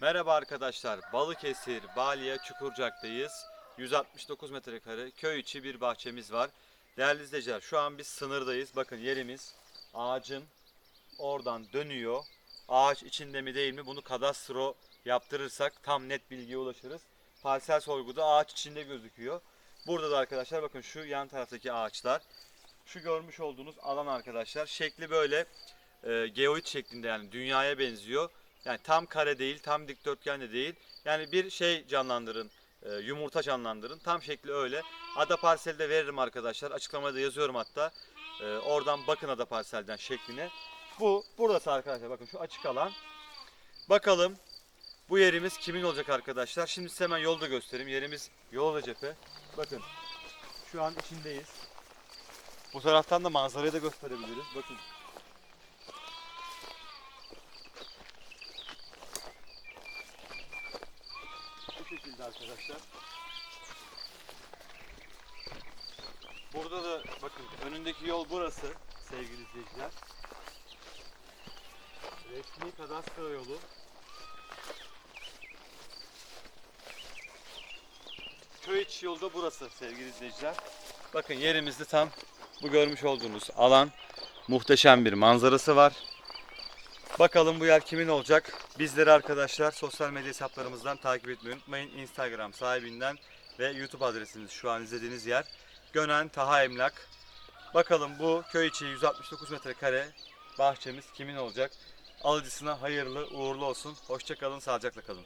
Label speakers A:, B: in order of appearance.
A: Merhaba arkadaşlar. Balıkesir, Balya, Çukurcak'tayız. 169 metrekare köy içi bir bahçemiz var. Değerli izleyiciler şu an biz sınırdayız. Bakın yerimiz ağacın oradan dönüyor. Ağaç içinde mi değil mi bunu kadastro yaptırırsak tam net bilgiye ulaşırız. Parsel sorguda ağaç içinde gözüküyor. Burada da arkadaşlar bakın şu yan taraftaki ağaçlar. Şu görmüş olduğunuz alan arkadaşlar şekli böyle e, geoid şeklinde yani dünyaya benziyor. Yani tam kare değil, tam dikdörtgen de değil. Yani bir şey canlandırın, e, yumurta canlandırın. Tam şekli öyle. Ada parseli de veririm arkadaşlar. Açıklamada yazıyorum hatta. E, oradan bakın ada parselden şekline. Bu, burası arkadaşlar bakın şu açık alan. Bakalım bu yerimiz kimin olacak arkadaşlar. Şimdi size hemen yolda göstereyim. Yerimiz Yolda cephe. Bakın şu an içindeyiz. Bu taraftan da manzarayı da gösterebiliriz. Bakın Şekilde arkadaşlar. Burada da bakın önündeki yol burası sevgili izleyiciler. Resmi kadastro yolu. Köy içi yolu da burası sevgili izleyiciler. Bakın yerimizde tam bu görmüş olduğunuz alan muhteşem bir manzarası var. Bakalım bu yer kimin olacak? Bizleri arkadaşlar sosyal medya hesaplarımızdan takip etmeyi unutmayın. Instagram sahibinden ve YouTube adresimiz şu an izlediğiniz yer. Gönen Taha Emlak. Bakalım bu köy içi 169 metrekare bahçemiz kimin olacak? Alıcısına hayırlı uğurlu olsun. Hoşçakalın, sağlıcakla kalın.